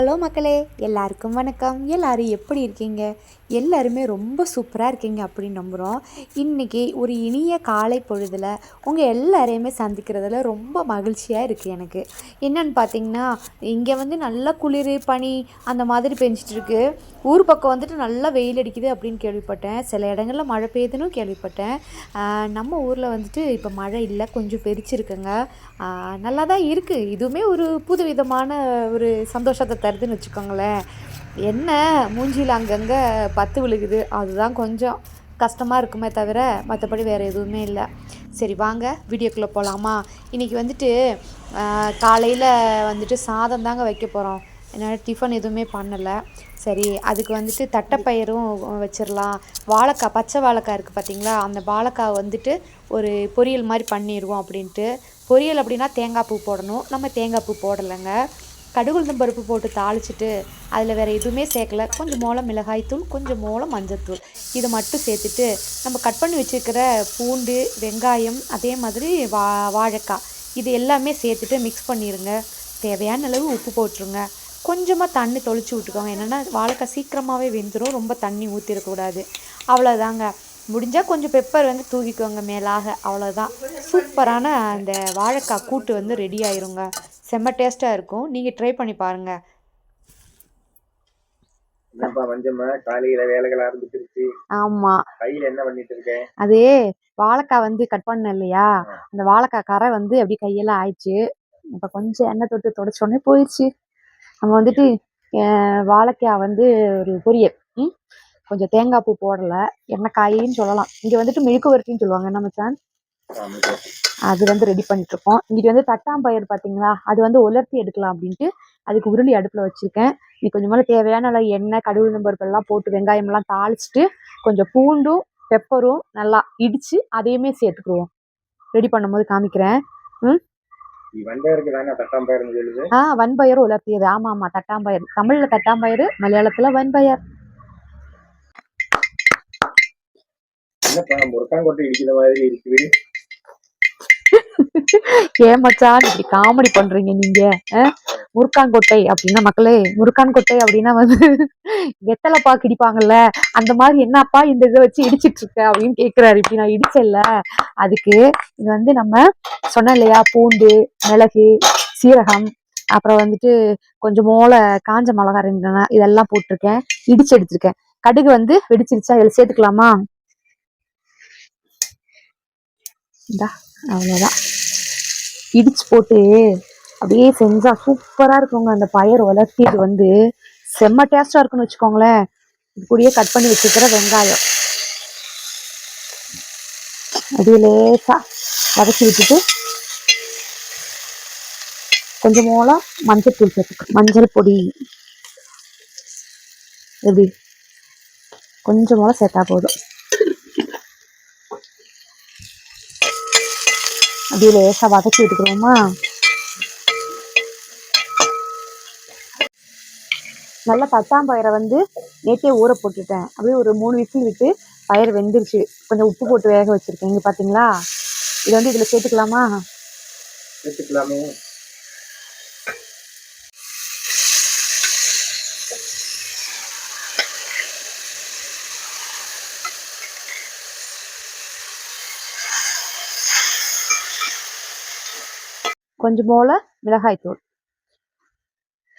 Hello மக்களே எல்லாருக்கும் வணக்கம். எல்லோரும் எப்படி இருக்கீங்க? எல்லாருமே ரொம்ப சூப்பராக இருக்கீங்க அப்படின்னு நம்புகிறோம் இன்றைக்கி ஒரு இனிய காலை பொழுதில் உங்கள் எல்லாரையுமே சந்திக்கிறதுல ரொம்ப மகிழ்ச்சியாக இருக்குது எனக்கு. என்னன்னு பார்த்தீங்கன்னா இங்கே வந்து நல்ல குளிர் பனி அந்த மாதிரி பெஞ்சிட்ருக்கு ஊர் பக்கம் வந்துட்டு நல்லா வெயில் அடிக்குது அப்படின்னு கேள்விப்பட்டேன். சில இடங்களில் மழை பெய்யுதுன்னு கேள்விப்பட்டேன். நம்ம ஊரில் வந்துட்டு இப்போ மழை இல்லை கொஞ்சம் பெரிச்சிருக்குங்க நல்லா தான் இருக்குது இதுவுமே ஒரு புதுவிதமான ஒரு சந்தோஷத்தை தருதுன்னு வச்சுக்கோங்களேன். என்ன? மூஞ்சியில் அங்கங்கே பத்து விழுகுது. அதுதான் கொஞ்சம் கஷ்டமாக இருக்குமே தவிர மற்றபடி வேறு எதுவுமே இல்லை. சரி வாங்க வீடியோக்குள்ளே போகலாமா இன்றைக்கி வந்துட்டு காலையில் வந்துட்டு சாதம் தாங்க வைக்க போகிறோம் என்னால் டிஃபன் எதுவுமே பண்ணலை. சரி அதுக்கு வந்துட்டு தட்டைப்பயிரும் வச்சிடலாம் வாழைக்காய் பச்சை வாழைக்காய் இருக்குது பார்த்தீங்களா அந்த வாழைக்காய் வந்துட்டு ஒரு பொரியல் மாதிரி பண்ணிடுவோம் அப்படின்ட்டு. பொரியல் அப்படின்னா தேங்காய் பூ போடணும். நம்ம தேங்காய் பூ போடலைங்க. கடுகுளுந்தம் பருப்பு போட்டு தாளிச்சிட்டு அதில் வேறு எதுவுமே சேர்க்கல. கொஞ்சம் மூளை மிளகாய்த்தூள் கொஞ்சம் மூளை மஞ்சத்தூள் இதை மட்டும் சேர்த்துட்டு நம்ம கட் பண்ணி வச்சுருக்கிற பூண்டு வெங்காயம் அதே மாதிரி வா வாழைக்காய் இது எல்லாமே சேர்த்துட்டு மிக்ஸ் பண்ணிடுங்க தேவையான அளவு உப்பு போட்டுருங்க. கொஞ்சமாக தண்ணி தொளிச்சு விட்டுக்கோங்க. என்னென்னா வாழைக்காய் சீக்கிரமாகவே வெந்துடும் ரொம்ப தண்ணி ஊற்றிடக்கூடாது அவ்வளோதாங்க முடிஞ்சால் கொஞ்சம் பெப்பர் வந்து தூக்கிக்கோங்க மேலாக. அவ்வளோதான் சூப்பரான அந்த வாழைக்காய் கூட்டு வந்து ரெடி ஆயிருங்க. செம்ம டேஸ்ட்டாக இருக்கும். நீங்கள் ட்ரை பண்ணி பாருங்கள் இருக்கேன் அது வாழைக்காய் வந்து கட் பண்ண இல்லையா? அந்த வாழைக்காய் கரை வந்து அப்படியே கையெல்லாம் ஆயிடுச்சு. இப்போ கொஞ்சம் எண்ணெய் தொட்டு தொடச்ச உடனே போயிடுச்சு நம்ம வந்துட்டு வாழைக்காய் வந்து ஒரு பொரியல். கொஞ்சம் தேங்காய் பூ போடலை. எண்ணெய் காயின்னு சொல்லலாம். இங்கே வந்துட்டு மெழுக்கு வரட்டின்னு சொல்லுவாங்க. என்ன மச்சான். அது வந்து ரெடி பண்ணிட்டு இருக்கோம் இங்கிட்டு வந்து தட்டாம்பயிர் பார்த்தீங்களா அது வந்து உலர்த்தி எடுக்கலாம் அப்படின்ட்டு அதுக்கு உருளி அடுப்பில் வச்சிருக்கேன். இது கொஞ்சமாக தேவையான அளவு எண்ணெய் கடுகு எல்லாம் போட்டு வெங்காயம் எல்லாம் தாளிச்சிட்டு கொஞ்சம் பூண்டும் பெப்பரும் நல்லா இடிச்சு அதையுமே சேர்த்துக்குருவோம் ரெடி பண்ணும்போது காமிக்கிறேன். நீ சொல்லுது? ஆ வன்பயர் உலர்த்தியது. ஆமா ஆமா தட்டாம்பயிர். தமிழ்ல தட்டாம்பயிர் மலையாளத்துல வன்பயர். முருக்காங்கொட்டை இடிக்கிற மாதிரி இருக்குது. ஏமாச்சான் இப்படி காமெடி பண்றீங்க நீங்க? ஆ? அப்படின்னா மக்களே முருக்கான்கொட்டை அப்படின்னா வந்து வெத்தலை பாக்கு இடிப்பாங்கல்ல அந்த மாதிரி என்னப்பா இந்த இதை வச்சு இடிச்சிட்டு இருக்க அப்படின்னு கேக்குறாரு. இப்படி நான் இடிச்சல அதுக்கு இது வந்து நம்ம சொன்னேன் இல்லையா? பூண்டு மிளகு சீரகம் அப்புறம் வந்துட்டு கொஞ்சம் மோளை காஞ்ச மிளகா ரெண்டு இதெல்லாம் போட்டிருக்கேன். இடிச்சு எடுத்திருக்கேன். கடுகு வந்து வெடிச்சிருச்சா? இதில் சேர்த்துக்கலாமா? இந்தா அவ்வளோதான் இடிச்சு போட்டு அப்படியே செஞ்சா சூப்பரா இருக்குங்க. அந்த பயர் வளர்த்தி இது வந்து செம்ம டேஸ்டா இருக்குன்னு வச்சுக்கோங்களேன். இது கூடயே கட் பண்ணி வச்சுக்கிற வெங்காயம். அப்படியே லேசா வதக்கி விட்டுட்டு கொஞ்சம் மூலம் மஞ்சள் தூள் சேர்த்துக்கணும். மஞ்சள் பொடி. எப்படி? கொஞ்சம் மூலம் சேர்த்தா போதும். அப்படியே லேசாக வதக்கி விட்டுக்கிறோமா நல்லா தட்டாம்பயிரை வந்து நேற்றே ஊற போட்டுட்டேன். அப்படியே ஒரு மூணு விசில் விட்டு பயிர் வெந்துருச்சு. கொஞ்சம் உப்பு போட்டு வேக வச்சுருக்கேன். இங்கே பார்த்தீங்களா இது வந்து இதில் சேர்த்துக்கலாமா? சேர்த்துக்கலாமே. கொஞ்சம் போல் மிளகாய்த்தூள்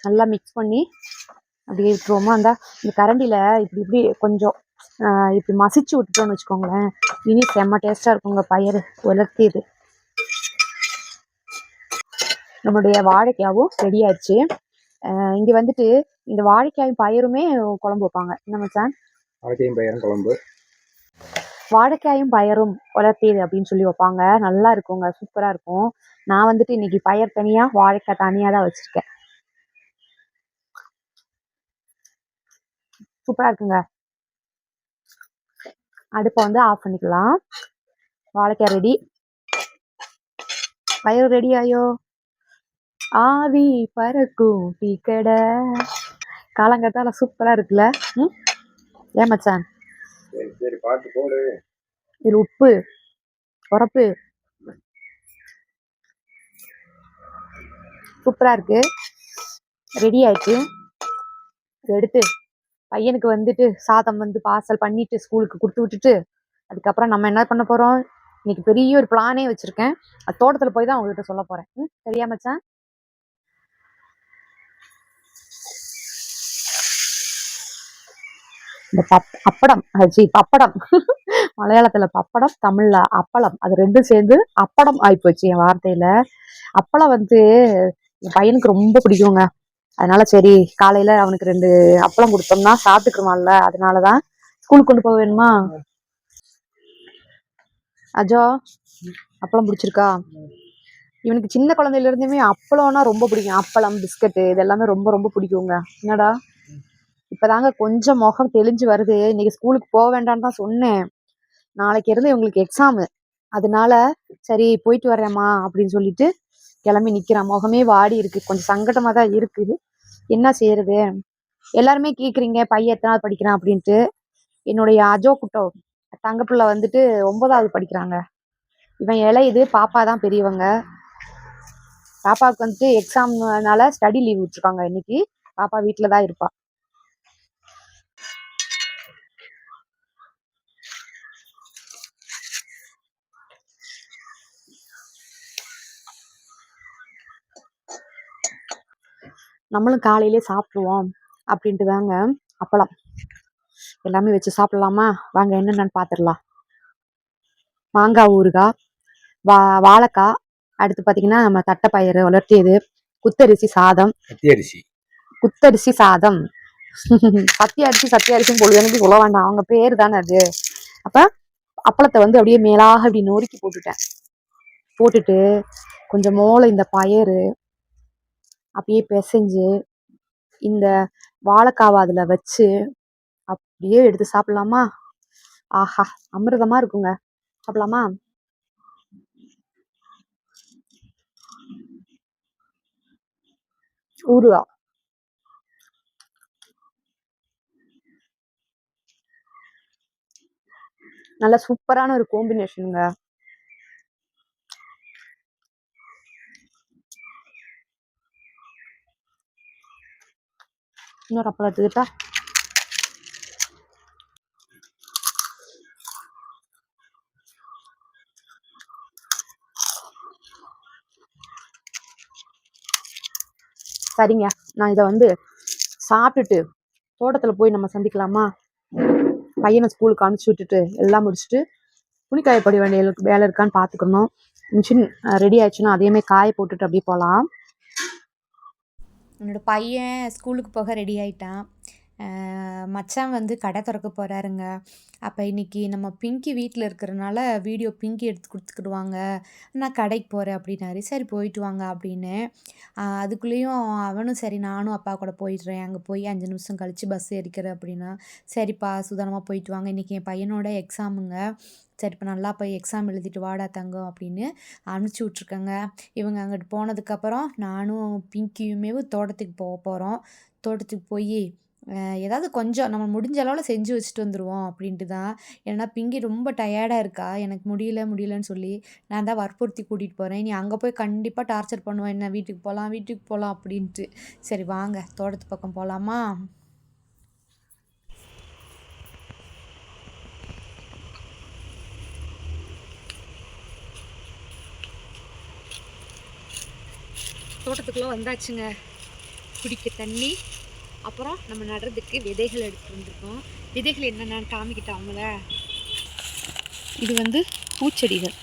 நல்லா மிக்ஸ் பண்ணி அப்படியே விட்டுருவோமா? அந்த இந்த கரண்டியில் இப்படி இப்படி கொஞ்சம் இப்படி மசிச்சு விட்டுட்டோம்னு வச்சுக்கோங்களேன். இனி செம்ம டேஸ்ட்டாக இருக்குங்க பயிர் உலர்த்தி இது நம்மளுடைய வாழைக்காயும் ரெடி ஆயிடுச்சு. இங்கே வந்துட்டு இந்த வாழைக்காயும் பயிருமே குழம்பு வைப்பாங்க. என்ன மச்சான்? வாழைக்காயும் பயிரும் குழம்பு. வாழைக்காயும் பயரும் உலர்த்தியது அப்படின்னு சொல்லி வைப்பாங்க. நல்லா இருக்குங்க. சூப்பராக இருக்கும். நான் வந்துட்டு இன்னைக்கு பயர் தனியாக வாழைக்காய் தனியாக தான் வச்சுருக்கேன். சூப்பராக இருக்குங்க. அடுப்பை வந்து ஆஃப் பண்ணிக்கலாம். வாழைக்காய் ரெடி பயிர் ரெடி ஆயோ? ஆவி பறக்கும் டீ கடை. காலங்கத்தால சூப்பராக இருக்குல்ல? ம்? ஏன் மச்சான்? சரி சரி பார்த்து போடு. இதில் உப்பு உரப்பு. சூப்பராக இருக்கு. ரெடி ஆயிட்டு எடுத்து பையனுக்கு வந்துட்டு சாதம் வந்து பார்சல் பண்ணிட்டு ஸ்கூலுக்கு கொடுத்து விட்டுட்டு அதுக்கப்புறம் நம்ம என்ன பண்ண போறோம்? இன்னைக்கு பெரிய ஒரு பிளானே வச்சிருக்கேன். அது தோட்டத்துல போய் தான் உங்ககிட்ட சொல்ல போறேன். ம், சரியா மச்சான்? இந்த பப் அப்படம் ஜி பப்படம். மலையாளத்துல பப்படம் தமிழ்ல அப்பளம். அது ரெண்டும் சேர்ந்து அப்படம் ஆயிப்போச்சு என் வார்த்தையில. அப்பளம் வந்து என் பையனுக்கு ரொம்ப பிடிக்குங்க. அதனால சரி காலையில அவனுக்கு ரெண்டு அப்பளம் கொடுத்தோம்னா சாப்பிட்டுக்குருவான்ல அதனாலதான் ஸ்கூலுக்கு கொண்டு போக வேணுமா? அஜோ அப்பளம் பிடிச்சிருக்கா? இவனுக்கு சின்ன குழந்தையில இருந்துமே அப்பளம்னா ரொம்ப பிடிக்கும். அப்பளம் பிஸ்கட்டு இது எல்லாமே ரொம்ப ரொம்ப பிடிக்குங்க. என்னடா? இப்பதாங்க கொஞ்சம் முகம் தெளிஞ்சு வருது. இன்னைக்கு ஸ்கூலுக்கு போக வேண்டாம்னு தான் சொன்னேன். நாளைக்கு இருந்து இவங்களுக்கு எக்ஸாமு அதனால சரி போயிட்டு வரேம்மா அப்படின்னு சொல்லிட்டு கிளம்பி நிக்கிறான். முகமே வாடி இருக்கு. கொஞ்சம் சங்கடமா தான் இருக்கு. என்ன செய்யறது? எல்லாருமே கேக்குறீங்க. பையன் எத்தனாவது படிக்கிறான் அப்படின்ட்டு. என்னுடைய அஜோ குட்டோ தங்க பிள்ளை வந்துட்டு ஒன்பதாவது படிக்கிறாங்க. இவன் இளையுது பாப்பா தான் பெரியவங்க. பாப்பாவுக்கு வந்துட்டு எக்ஸாம்னால ஸ்டடி லீவ் விட்டுருக்காங்க இன்னைக்கு. பாப்பா வீட்டில் தான் இருப்பாள் நம்மளும் காலையிலே சாப்பிடுவோம் அப்படின்ட்டு தாங்க அப்பளம். எல்லாமே வச்சு சாப்பிடலாமா? வாங்க என்னென்னு பார்த்துடலாம் மாங்காய் ஊறுகாய் வா வாழைக்காய் அடுத்து பார்த்தீங்கன்னா நம்ம தட்டைப்பயிறு உலர்த்தியது குத்தரிசி சாதம். கத்தி அரிசி குத்தரிசி சாதம். சத்திய அரிசி சத்திய அரிசின்னு பொழுது சொல்ல வேண்டாம். அவங்க பேர் தானே அது. அப்ப அப்பளத்தை வந்து அப்படியே மேலாக அப்படி நொறுக்கி போட்டுட்டேன். போட்டுட்டு கொஞ்சம் மோளை இந்த பயறு அப்படியே பிசைஞ்சு இந்த வாழைக்காவை அதில் வச்சு அப்படியே எடுத்து சாப்பிட்லாமா? ஆஹா அமிர்தமாக இருக்குங்க. சாப்பிட்லாமா? ஊருவா நல்ல சூப்பரான ஒரு காம்பினேஷனுங்க இன்னொரு அப்பளம் எடுத்துக்கிட்டா? சரிங்க. நான் இதை வந்து சாப்பிட்டுட்டு தோட்டத்தில் போய் நம்ம சந்திக்கலாமா? பையனை ஸ்கூலுக்கு அனுப்பிச்சி விட்டுட்டு எல்லாம் முடிச்சுட்டு துணி காயப்படி வேண்டிய வேலை இருக்கான்னு பார்த்துக்கணும். மிஷின் ரெடி ஆயிடுச்சுன்னா அதையுமே காய போட்டுட்டு அப்படியே போகலாம். என்னோட பையன் ஸ்கூலுக்கு போக ரெடி ஆயிட்டான். மச்சான் வந்து கடை திறக்க போகிறாருங்க அப்போ இன்றைக்கி நம்ம பிங்கி வீட்டில் இருக்கிறனால வீடியோ பிங்கி எடுத்து கொடுத்துக்கிடுவாங்க. நான் கடைக்கு போகிறேன் அப்படின்னாரு. சரி போயிட்டு வாங்க அப்படின்னு. அதுக்குள்ளேயும் அவனும் சரி நானும் அப்பா கூட போயிடுறேன். அங்கே போய் அஞ்சு நிமிஷம் கழித்து பஸ் ஏறிக்கிறேன் அப்படின்னா. சரிப்பா சுதானமாக போயிட்டு வாங்க. இன்றைக்கி என் பையனோட எக்ஸாமுங்க சரி இப்போ நல்லா போய் எக்ஸாம் எழுதிட்டு வாடா தங்கம் அப்படின்னு அனுப்பிச்சி விட்ருக்கேங்க இவங்க அங்கிட்டு போனதுக்கப்புறம் நானும் பிங்கியுமே தோட்டத்துக்கு போக போகிறோம் தோட்டத்துக்கு போய் ஏதாவது கொஞ்சம் நம்ம முடிஞ்ச அளவில் செஞ்சு வச்சுட்டு வந்துடுவோம் அப்படின்ட்டு தான். ஏன்னா பிங்கி ரொம்ப டயர்டாக இருக்கா? எனக்கு முடியல முடியலன்னு சொல்லி நான் தான் வற்புறுத்தி கூட்டிகிட்டு போகிறேன் நீ அங்கே போய் கண்டிப்பாக டார்ச்சர் பண்ணுவேன். என்ன வீட்டுக்கு போகலாம் வீட்டுக்கு போகலாம் அப்படின்ட்டு. சரி வாங்க தோட்டத்து பக்கம் போகலாமா தோட்டத்துக்குள்ளே வந்தாச்சுங்க. குடிக்க தண்ணி. அப்புறம் நம்ம நடுறதுக்கு விதைகள் எடுத்துட்டு வந்திருக்கோம். விதைகள் என்னென்னு காமிக்கிட்டாங்கள இது வந்து பூச்செடிகள்.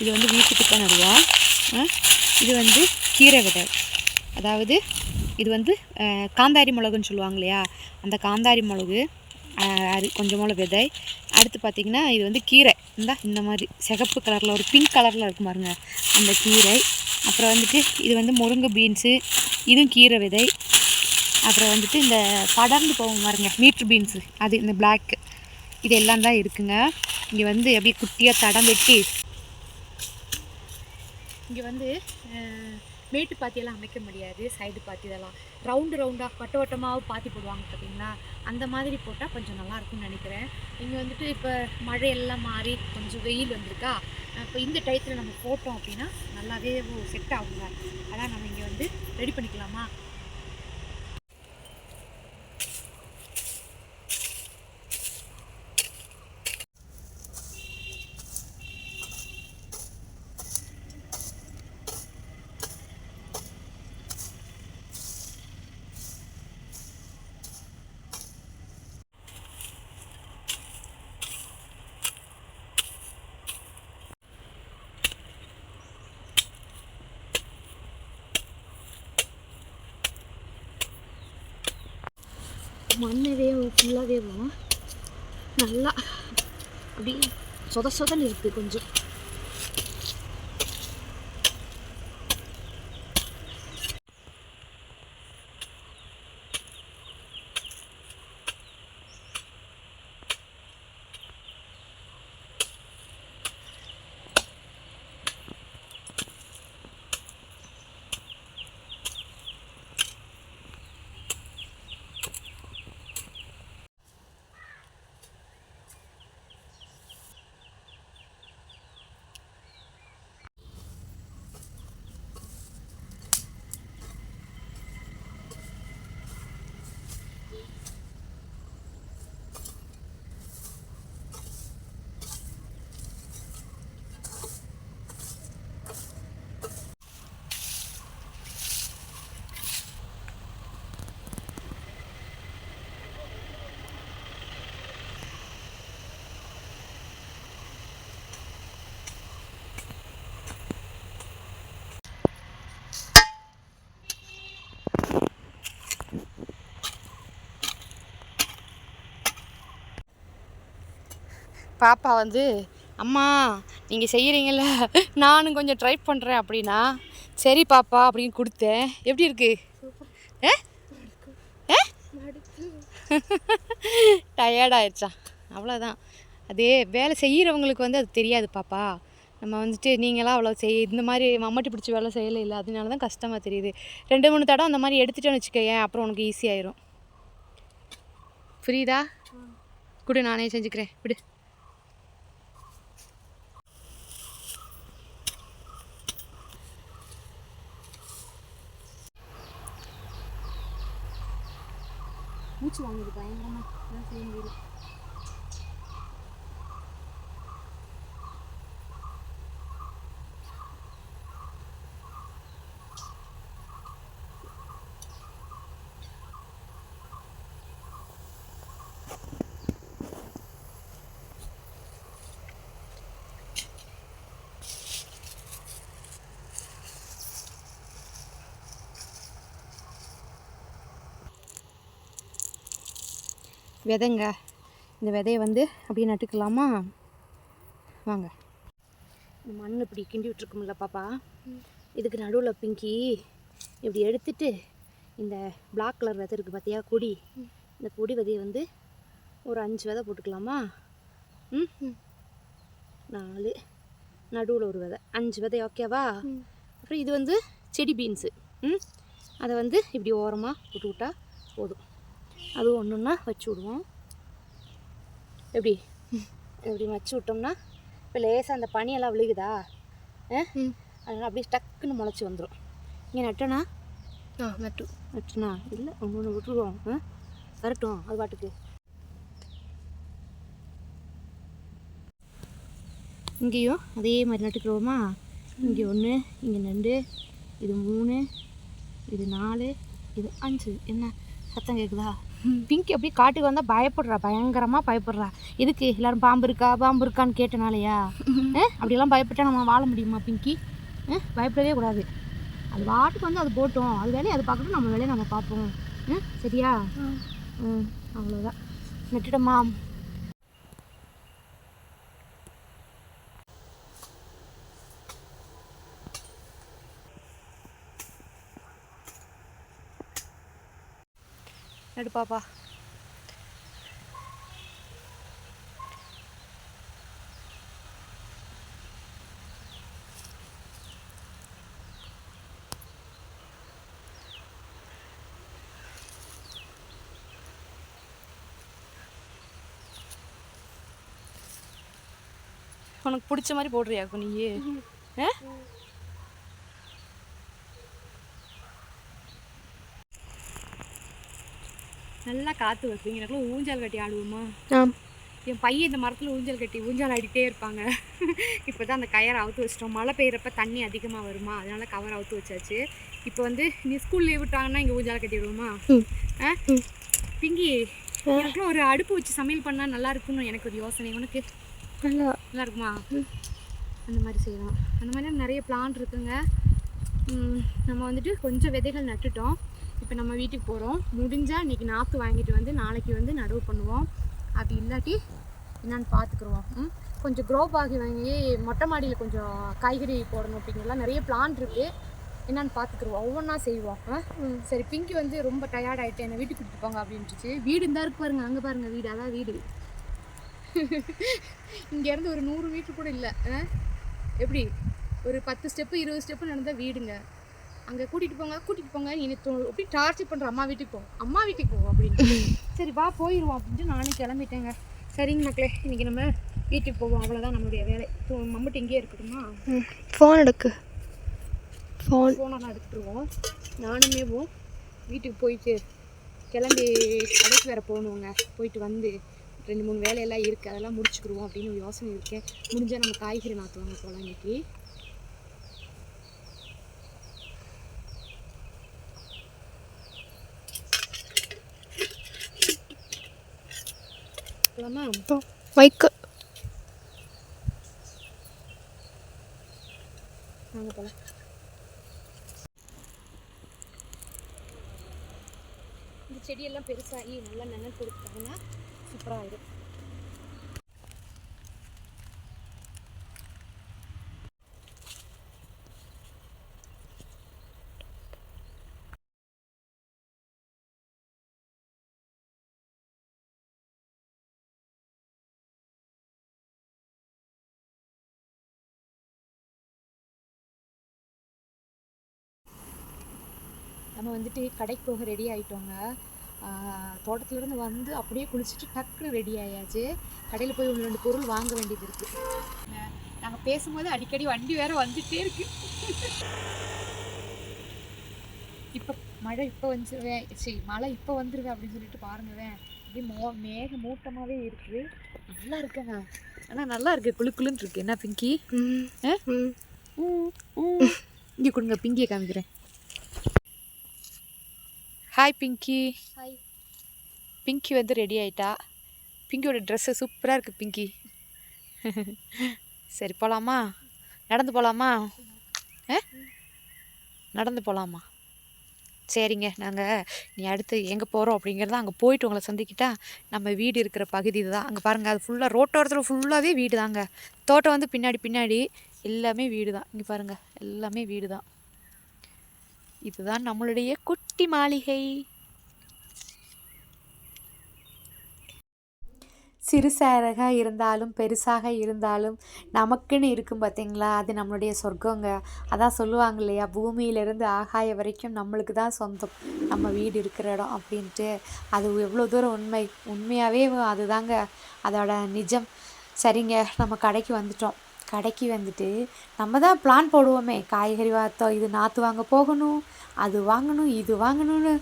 இது வந்து வீட்டுக்கு தான் நடுவோம் இது வந்து கீரை விதை. அதாவது இது வந்து காந்தாரி மிளகுன்னு சொல்லுவாங்க இல்லையா? அந்த காந்தாரி மிளகு அஹ், அது கொஞ்சமோல விதை. அடுத்து பார்த்திங்கன்னா இது வந்து கீரை. இந்த இந்த மாதிரி சிகப்பு கலரில் ஒரு பிங்க் கலரில் இருக்கும் பாருங்க. அந்த கீரை. அப்புறம் வந்துட்டு இது வந்து முருங்கை பீன்ஸு இதுவும் கீரை விதை. அப்புறம் வந்துட்டு இந்த படர்ந்து போகும் பாருங்க மீட்ரு பீன்ஸு. அது இந்த பிளாக் இது எல்லாம் தான் இருக்குங்க. இங்கே வந்து அப்படியே குட்டியாக தடம் வெட்டி. இங்கே வந்து மேட்டு பாத்தியெல்லாம் அமைக்க முடியாது சைடு பாத்தி இதெல்லாம் ரவுண்டு ரவுண்டாக வட்ட வட்டமாக பாத்தி போடுவாங்க பார்த்தீங்களா அந்த மாதிரி போட்டால் கொஞ்சம் நல்லா இருக்கும்னு நினைக்கிறேன். இங்கே வந்துட்டு இப்போ மழையெல்லாம் மாறி கொஞ்சம் வெயில் வந்திருக்கா. இப்போ இந்த டயத்தில் நம்ம போட்டோம் அப்படின்னா நல்லாவே செட் ஆகுங்க அதான் நம்ம இங்கே வந்து ரெடி பண்ணிக்கலாமா? மண் ஃபுல்லாகவே ஃபுல்லாக நல்லா அப்படியே சொத சொதன்னு இருக்குது கொஞ்சம். பாப்பா வந்து அம்மா நீங்கள் செய்கிறீங்கள நானும் கொஞ்சம் ட்ரை பண்ணுறேன் அப்படின்னா சரி பாப்பா அப்படின்னு கொடுத்தேன். எப்படி இருக்கு? ஏ? ஏ? டயர்டாயிடுச்சா அவ்வளோதான் அதே வேலை செய்கிறவங்களுக்கு வந்து அது தெரியாது பாப்பா. நம்ம வந்துட்டு நீங்களாம் அவ்வளோ செய் இந்த மாதிரி மம்மட்டி பிடிச்சி வேலை செய்யலை இல்லை அதனால தான் கஷ்டமாக தெரியுது. ரெண்டு மூணு தடவை அந்த மாதிரி எடுத்துட்டேன்னு வச்சுக்கோயேன் அப்புறம் உனக்கு ஈஸியாயிரும் புரியுதா? கொடு நானே செஞ்சுக்கிறேன். விடு. வாங்குது பயங்கரமாக விதைங்க. இந்த விதையை வந்து அப்படியே நட்டுக்கலாமா? வாங்க. இந்த மண் இப்படி கிண்டி விட்டுருக்கும்ல பாப்பா. இதுக்கு நடுவில் பிங்கி இப்படி எடுத்துட்டு இந்த பிளாக் கலர் விதை இருக்குது பார்த்தியா கொடி. இந்த கொடி விதையை வந்து ஒரு அஞ்சு விதை போட்டுக்கலாமா? ம்? நாலு. நடுவில் ஒரு விதை. அஞ்சு விதை ஓகேவா அப்புறம் இது வந்து செடி பீன்ஸு ம்? அதை வந்து இப்படி ஓரமாக விட்டு விட்டா போதும். அது ஒன்று ஒன்றா வச்சு விடுவோம். எப்படி? இப்படி வச்சு விட்டோம்னா இப்போ லேசாக அந்த பனியெல்லாம் விழுகுதா? அதனால் அப்படியே டக்குன்னு முளைச்சி வந்துடும் இங்கே நட்டனா? ஆ நட்டு. நட்டுனா? இல்லை ஒன்று ஒன்று விட்டுருவோம். ஆ? வரட்டும் அது பாட்டுக்கு. இங்கேயும் அதே மாதிரி நட்டுக்கிறோமா? இங்கே ஒன்று இங்கே ரெண்டு இது மூணு இது நாலு இது அஞ்சு. என்ன? சத்தம் கேட்குதா பிங்கி அப்படியே காட்டுக்கு வந்தால் பயப்படுறா பயங்கரமாக பயப்படுறா. எதுக்கு? எல்லாரும் பாம்பு இருக்கா? பாம்பு இருக்கான்னு கேட்டனாலயா? அப்படியெல்லாம் பயப்பட்டா நம்ம வாழ முடியுமா பிங்கி? பயப்படவே கூடாது. அது வாட்டுக்கு வந்து அது போட்டோம். அது வேலையை அது பார்க்கணும் நம்ம வேலையை நம்ம பார்ப்போம்? சரியா? ம் அவ்வளோதான் நட்டுட்டோமா? நடு பாப்பா. உனக்கு பிடிச்ச மாதிரி போடுறியாக்கும் நீ நல்லா காற்று வருது எனக்குள்ள ஊஞ்சல் கட்டி ஆடுவோமா? என் பையன் இந்த மரத்தில் ஊஞ்சல் கட்டி ஊஞ்சல் ஆடிட்டே இருப்பாங்க. இப்போ தான் அந்த கயரை அவுத்து வச்சிட்டோம். மழை பெய்யறப்ப தண்ணி அதிகமாக வருமா? அதனால கவர் அவுத்து வச்சாச்சு. இப்போ வந்து நீ ஸ்கூல் லீவ் விட்டாங்கன்னா இங்கே ஊஞ்சல் கட்டி விடுவோமா? ம். ஆ? பிங்கி எனக்குள்ள ஒரு அடுப்பு வச்சு சமையல் பண்ணால் நல்லா இருக்கும்னு எனக்கு ஒரு யோசனை. உனக்கு? நல்லா. நல்லா இருக்குமா? அந்த மாதிரி செய்யலாம். அந்த மாதிரி நிறைய பிளான் இருக்குங்க. நம்ம வந்துட்டு கொஞ்சம் விதைகள் நட்டுட்டோம். இப்போ நம்ம வீட்டுக்கு போகிறோம் முடிஞ்சால் இன்றைக்கி நாற்று வாங்கிட்டு வந்து நாளைக்கு வந்து நடவு பண்ணுவோம். அப்படி இல்லாட்டி என்னென்னு பார்த்துக்குருவோம் ம்? கொஞ்சம் க்ரோ பாகி வாங்கி மொட்டை மாடியில் கொஞ்சம் காய்கறி போடணும் அப்படிங்கிறலாம் நிறைய பிளான் இருக்குது என்னென்னு பார்த்துக்குருவோம் ஒவ்வொன்றா செய்வோம். ஆ? சரி பிங்கி வந்து ரொம்ப டயர்ட் ஆகிட்டு என்னை வீட்டுக்கு கூட்டிட்டு போங்க அப்படின்ட்டுச்சு வீடு இருந்தா இருக்கு பாருங்க அங்கே பாருங்கள் வீடு அதான் வீடு. இங்கேருந்து ஒரு நூறு மீட்ரு கூட இல்லை. ஆ? எப்படி? ஒரு பத்து ஸ்டெப்பு இருபது ஸ்டெப்பு நடந்தால் வீடுங்க. அங்கே கூட்டிகிட்டு போங்க கூட்டிகிட்டு போங்க நீ அப்படி டார்ச்சர் பண்ணுற அம்மா வீட்டுக்கு போ. அம்மா வீட்டுக்கு போ அப்படின்னு. சரி வா போயிடுவோம் அப்படின்ட்டு நானே கிளம்பிட்டேங்க. சரிங்க மக்களே இன்றைக்கி நம்ம வீட்டுக்கு போவோம். அவ்வளோதான் நம்மளுடைய வேலை. மம்முட்டு இங்கேயே இருக்கட்டுமா? ஃபோன் எடுக்கு. ஃபோன் ஃபோனெல்லாம் எடுத்துருவோம் நானுமே போ. வீட்டுக்கு போயிட்டு கிளம்பி கடைக்கு வேறு போகணுங்க. போயிட்டு வந்து ரெண்டு மூணு வேலையெல்லாம் இருக்குது அதெல்லாம் முடிச்சுக்கிடுவோம் அப்படின்னு ஒரு யோசனை இருக்கேன் முடிஞ்சால் நம்ம காய்கறி நாற்று வாங்க போகலாம் இன்னைக்கு. மைக்கு. வாங்க போகலாம் இந்த செடியெல்லாம் பெருசாகி நல்லா நிழல் கொடுத்தாங்கன்னா சூப்பராக ஆயிடும் நம்ம வந்துட்டு கடைக்கு போக ரெடி ஆகிட்டோங்க தோட்டத்துலேருந்து வந்து அப்படியே குளிச்சுட்டு டக்குன்னு ரெடி ஆயாச்சு. கடையில் போய் ஒன்று ரெண்டு பொருள் வாங்க வேண்டியது இருக்குது நாங்கள் பேசும்போது அடிக்கடி வண்டி வேற வந்துட்டே இருக்கு. இப்போ மழை இப்போ வந்துருவேன் சரி மழை இப்போ வந்துருவேன் அப்படின்னு சொல்லிட்டு பாருங்கவேன் இப்படி மோ மேக மூட்டமாகவே இருக்குது நல்லா இருக்குங்க. ஆனால் நல்லா இருக்கு. குளு குளுன்னு இருக்கு. என்ன பிங்கி? ஆ? இங்கே கொடுங்க பிங்கியை காமிக்கிறேன். ஹாய் பிங்கி ஹாய் பிங்கி வந்து ரெடி ஆயிட்டா. பிங்கியோட ட்ரெஸ்ஸு சூப்பராக இருக்குது பிங்கி சரி போகலாமா நடந்து போகலாமா நடந்து போகலாமா சரிங்க நாங்கள் நீ அடுத்து எங்கே போகிறோம் அப்படிங்கிறத அங்கே போயிட்டு உங்களை சந்திக்கிட்டா நம்ம வீடு இருக்கிற பகுதி இதுதான். அங்கே பாருங்கள் அது ஃபுல்லாக ரோட்டோரத்தில் ஃபுல்லாகவே வீடு தாங்க தோட்டம் வந்து பின்னாடி பின்னாடி எல்லாமே வீடு தான் இங்கே பாருங்கள் எல்லாமே வீடு தான் இதுதான் நம்மளுடைய குட்டி மாளிகை. சிறுசாக இருந்தாலும் பெருசாக இருந்தாலும் நமக்குன்னு இருக்கும் பார்த்தீங்களா அது நம்மளுடைய சொர்க்கங்க. அதான் சொல்லுவாங்க இல்லையா? பூமியிலேருந்து ஆகாய வரைக்கும் நம்மளுக்கு தான் சொந்தம். நம்ம வீடு இருக்கிற இடம் அப்படின்ட்டு. அது எவ்வளோ தூரம் உண்மை? உண்மையாகவே அதுதாங்க. அதோட நிஜம். சரிங்க நம்ம கடைக்கு வந்துட்டோம். கடைக்கு வந்துட்டு நம்ம தான் பிளான் போடுவோமே. காய்கறி வாத்தோம் இது நாற்று வாங்க போகணும் அது வாங்கணும் இது வாங்கணும்னு.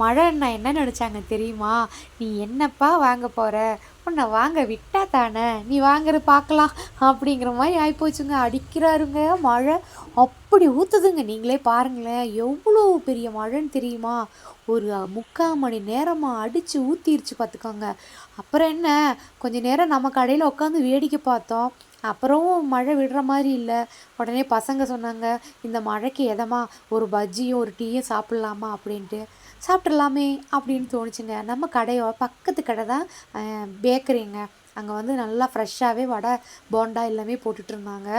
மழை நான் என்ன நினச்சாங்க தெரியுமா? நீ என்னப்பா வாங்க போகிற உன்னை வாங்க விட்டா தானே? நீ வாங்குற பார்க்கலாம் அப்படிங்கிற மாதிரி ஆகிப்போச்சுங்க அடிக்கிறாருங்க மழை. அப்படி ஊற்றுதுங்க நீங்களே பாருங்களேன். எவ்வளோ பெரிய மழைன்னு தெரியுமா? ஒரு முக்கால் மணி நேரமாக அடித்து ஊற்றிருச்சு பார்த்துக்கோங்க. அப்புறம் என்ன? கொஞ்சம் நேரம் நம்ம கடையில் உட்காந்து வேடிக்கை பார்த்தோம். அப்புறம் மழை விடுற மாதிரி இல்லை. உடனே பசங்க சொன்னாங்க இந்த மழைக்கு எதமா ஒரு பஜ்ஜியும் ஒரு டீயும் சாப்பிட்லாமா? அப்படின்ட்டு. சாப்பிட்றலாமே அப்படின்னு தோணுச்சுங்க. நம்ம கடையோ பக்கத்து கடை தான் பேக்கரிங்க. அங்கே வந்து நல்லா ஃப்ரெஷ்ஷாகவே வடை போண்டா எல்லாமே போட்டுட்டு இருந்தாங்க.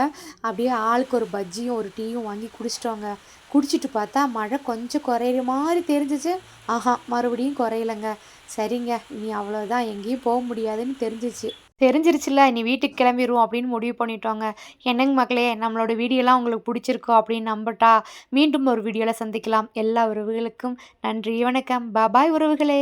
அப்படியே ஆளுக்கு ஒரு பஜ்ஜியும் ஒரு டீயும் வாங்கி குடிச்சிட்டோங்க. குடிச்சிட்டு பார்த்தா மழை கொஞ்சம் குறையிற மாதிரி தெரிஞ்சிச்சு. ஆஹா மறுபடியும் குறையலைங்க. சரிங்க இனி அவ்வளோதான் எங்கேயும் போக முடியாதுன்னு தெரிஞ்சிச்சு. தெரிஞ்சிருச்சுல நீ வீட்டுக்கு கிளம்பிடுவோம் அப்படின்னு முடிவு பண்ணிட்டோங்க. என்னங்க மக்களே நம்மளோட வீடியோலாம் உங்களுக்கு பிடிச்சிருக்கோ அப்படின்னு நம்பட்டா மீண்டும் ஒரு வீடியோவில் சந்திக்கலாம். எல்லா உறவுகளுக்கும் நன்றி வணக்கம். பாபாய் உறவுகளே.